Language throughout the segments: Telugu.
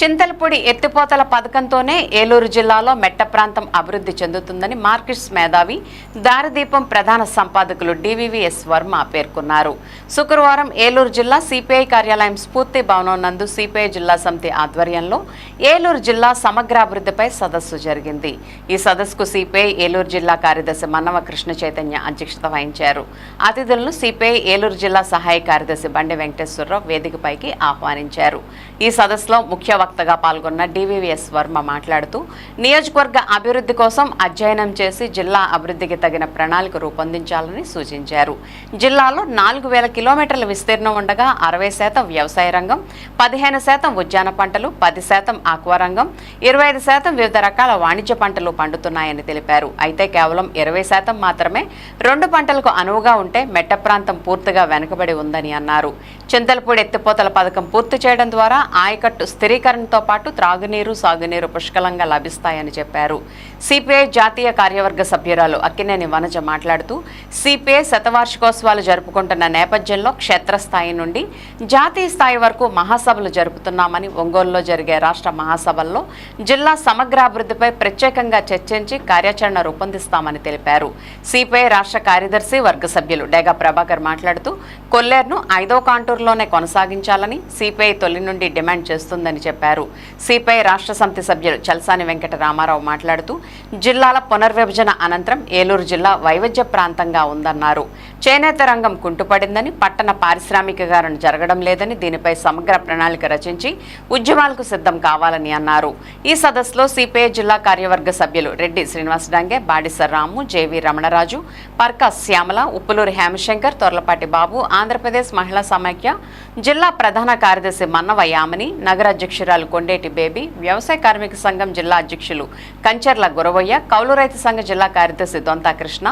చింతలపూడి ఎత్తిపోతల పథకంతోనే ఏలూరు జిల్లాలో మెట్ట ప్రాంతం అభివృద్ధి చెందుతుందని మార్కెట్స్ మేధావి దారిదీపం ప్రధాన సంపాదకులు డివివిఎస్ వర్మ పేర్కొన్నారు. శుక్రవారం ఏలూరు జిల్లా సిపిఐ కార్యాలయం స్ఫూర్తి భవనం నందు సిపిఐ జిల్లా సమితి ఆధ్వర్యంలో ఏలూరు జిల్లా సమగ్రాభివృద్ధిపై సదస్సు జరిగింది. ఈ సదస్సుకు సిపిఐ ఏలూరు జిల్లా కార్యదర్శి మన్నవ కృష్ణ చైతన్య అధ్యక్షత వహించారు. అతిథులను సిపిఐ ఏలూరు జిల్లా సహాయ కార్యదర్శి బండి వెంకటేశ్వరరావు వేదికపైకి ఆహ్వానించారు. ఈ సదస్సులో ముఖ్య వక్తగా పాల్గొన్న డివివిఎస్ వర్మ మాట్లాడుతూ నియోజకవర్గ అభివృద్ధి కోసం అధ్యయనం చేసి జిల్లా అభివృద్ధికి తగిన ప్రణాళిక రూపొందించాలని సూచించారు. జిల్లాలో నాలుగు వేల కిలోమీటర్ల విస్తీర్ణం ఉండగా అరవై శాతం వ్యవసాయ రంగం పదిహేను శాతం ఉద్యాన పంటలు పది శాతం ఆక్వా రంగం ఇరవై ఐదు శాతం వివిధ రకాల వాణిజ్య పంటలు పండుతున్నాయని తెలిపారు. అయితే కేవలం ఇరవై శాతం మాత్రమే రెండు పంటలకు అనువుగా ఉంటే మెట్ట ప్రాంతం పూర్తిగా వెనుకబడి ఉందని అన్నారు. చింతలపూడి ఎత్తిపోతల పథకం పూర్తి చేయడం ద్వారా ఆయకట్టు స్థిరీకరణ స్థిరీకరణతో పాటు త్రాగునీరు సాగునీరు పుష్కలంగా లభిస్తాయని చెప్పారు. సిపిఐ జాతీయ కార్యవర్గ సభ్యురాలు అక్కినేని వనజ మాట్లాడుతూ సిపిఐ శతవార్షికోత్సవాలు జరుపుకుంటున్న నేపథ్యంలో క్షేత్రస్థాయి నుండి జాతీయ స్థాయి వరకు మహాసభలు జరుపుతున్నామని ఒంగోలులో జరిగే రాష్ట్ర మహాసభల్లో జిల్లా సమగ్రాభివృద్ధిపై ప్రత్యేకంగా చర్చించి కార్యాచరణ రూపొందిస్తామని తెలిపారు. సిపిఐ రాష్ట్ర కార్యదర్శి వర్గ సభ్యులు డేగా ప్రభాకర్ మాట్లాడుతూ కొల్లేరును ఐదో కాంటూరులోనే కొనసాగించాలని సిపిఐ తొలి నుండి డిమాండ్ చేస్తుందని చెప్పారు. సిపిఐ రాష్ట్ర సమితి సభ్యులు చల్సాని వెంకట రామారావు మాట్లాడుతూ జిల్లాల పునర్విభజన అనంతరం ఏలూరు జిల్లా వైవిధ్య ప్రాంతంగా ఉందన్నారు. చేనేత రంగం కుంటుపడిందని పట్టణ పారిశ్రామికీకరణ జరగడం లేదని దీనిపై సమగ్ర ప్రణాళిక రచించి ఉద్యమాలకు సిద్ధం కావాలని అన్నారు. ఈ సదస్సులో సిపిఐ జిల్లా కార్యవర్గ సభ్యులు రెడ్డి శ్రీనివాస్ డాంగే బాడిసర్ రాము జేవి రమణరాజు పర్కా శ్యామల ఉప్పులూరి హేమశంకర్ తొర్లపాటి బాబు ఆంధ్రప్రదేశ్ మహిళా సమాఖ్య జిల్లా ప్రధాన కార్యదర్శి మన్నవ యామని నగర అధ్యక్షురాలు కొండేటి బేబీ వ్యవసాయ కార్మిక సంఘం జిల్లా అధ్యక్షులు కంచర్ల గురవయ్య కౌలు రైతు సంఘ జిల్లా కార్యదర్శి దొంతా కృష్ణ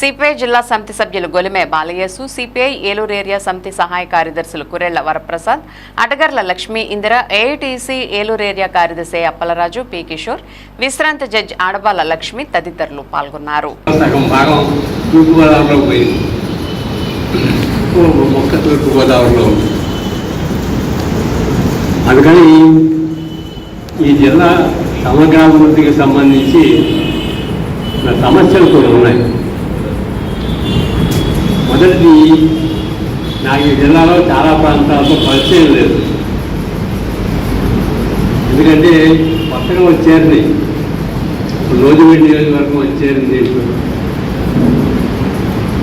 సిపిఐ జిల్లా సమితి సభ్యులు గొలిమే బాలయేసు సిపిఐ ఏలూరు ఏరియా సమితి సహాయ కార్యదర్శులు కురేళ్ళ వరప్రసాద్ అటగర్ల లక్ష్మీ ఇందిర ఏఐటీసీ ఏలూరు ఏరియా కార్యదర్శి అప్పలరాజు పి కిషోర్ విశ్రాంత జడ్జి ఆడబాల లక్ష్మి తదితరులు పాల్గొన్నారు. సగం భాగం అందుకని ఈ జిల్లా సమగ్రాభివృద్ధికి సంబంధించి నా సమస్యలు కొన్ని ఉన్నాయి. మొదటిది నాకు ఈ జిల్లాలో చాలా ప్రాంతాలతో పరిచయం లేదు. ఎందుకంటే కొత్తగా వచ్చేది రోజువేడి నియోజకవర్గం వచ్చేరింది.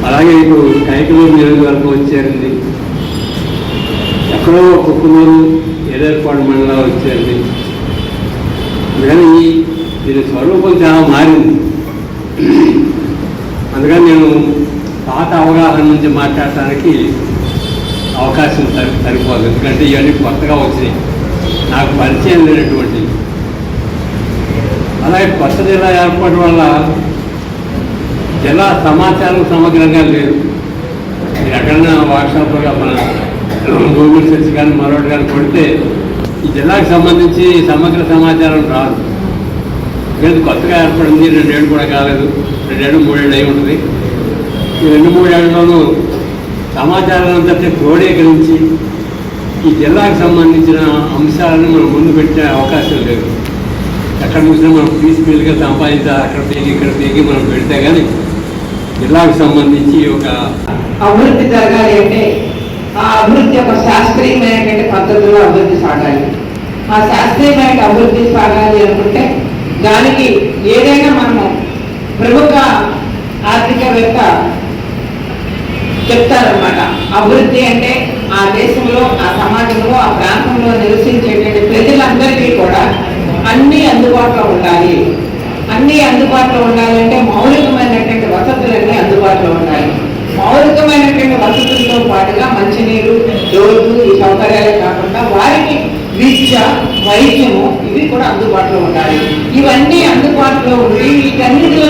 అలాగే ఇప్పుడు కైకలూరు నియోజకవర్గం వచ్చేరింది. ఎక్కడో కుక్కునూరు ఎదర్పాడు మండలం వచ్చేది కానీ దీని స్వరూపం చాలా మారింది. అందుకని నేను పాత అవగాహన నుంచి మాట్లాడటానికి అవకాశం సరి సరిపోదు. ఎందుకంటే ఇవన్నీ కొత్తగా వచ్చినాయి. నాకు పరిచయం లేనటువంటి అలాగే కొత్త జిల్లా ఏర్పాటు వల్ల జిల్లా సమాచారం సమగ్రంగా లేదు. ఎక్కడన్నా ఎక్కడైనా మన గూగుల్ సెర్చ్ కానీ మరొకటి కానీ కొడితే ఈ జిల్లాకు సంబంధించి సమగ్ర సమాచారం రాదు. లేదు కొత్తగా ఏర్పడింది రెండేళ్ళు కూడా కాలేదు. రెండేళ్ళు మూడేళ్ళు అయి ఉంటుంది ఈ రెండు మూడేళ్ళలోనూ సమాచారం అంతటి క్రోడీకరించి ఈ జిల్లాకు సంబంధించిన అంశాలను మనం ముందు పెట్టే అవకాశం లేదు. ఎక్కడ చూసినా మనం పీస్ఫుల్గా సంపాదించా సంపాదించాలి అక్కడ తీగి ఇక్కడ తీగి మనం పెడితే కానీ జిల్లాకు సంబంధించి ఒక అభివృద్ధి జరగాలి అంటే ఆ అభివృద్ధి ఒక శాస్త్రీయమైనటువంటి పద్ధతిలో అభివృద్ధి సాగాలి. ఆ శాస్త్రీయమైన అభివృద్ధి సాగాలి అనుకుంటే దానికి ఏదైనా మనము ప్రముఖ ఆర్థికవేత్త చెప్తారనమాట అభివృద్ధి అంటే ఆ దేశంలో ఆ సమాజంలో ఆ ప్రాంతంలో నివసించేటువంటి ప్రజలందరికీ కూడా అన్ని అందుబాటులో ఉండాలి. అన్ని అందుబాటులో ఉండాలంటే మౌలికమైనటువంటి వసతులన్నీ అందుబాటులో ఉండాలి. మౌలిక పాటుగా మంచినీరు రోడ్లు ఈ సౌకర్యాలే కాకుండా వారికి విద్య వైద్యము ఇవి కూడా అందుబాటులో ఉండాలి. ఇవన్నీ అందుబాటులో ఉండి వీటన్నిటి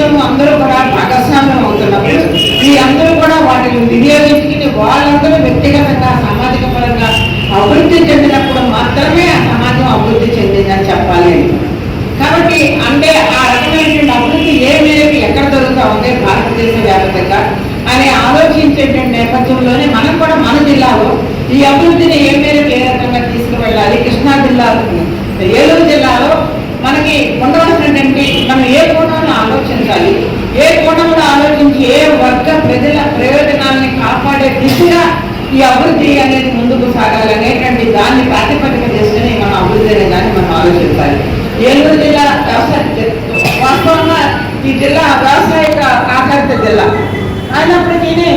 నేపథ్యంలోనే మనం కూడా మన జిల్లాలో ఈ అభివృద్ధిని ఏ మేరకు ఏ రకంగా తీసుకువెళ్ళాలి? కృష్ణా జిల్లాలో ఏలూరు జిల్లాలో మనకి ఉండవలసినటువంటి మనం ఏ కోణంలో ఆలోచించాలి? ఏ కోణంలో ఆలోచించి ఏ వర్గ ప్రజల ప్రయోజనాలని కాపాడే దిశగా ఈ అభివృద్ధి అనేది ముందుకు సాగాలి అనేటువంటి దాన్ని ప్రాతిపదిక చేసుకుని మనం అభివృద్ధి అనే దాన్ని మనం ఆలోచించాలి. ఏలూరు జిల్లా వాస్తవంగా ఈ జిల్లా వ్యవసాయ ఆధారిత జిల్లా. అయినప్పటికీ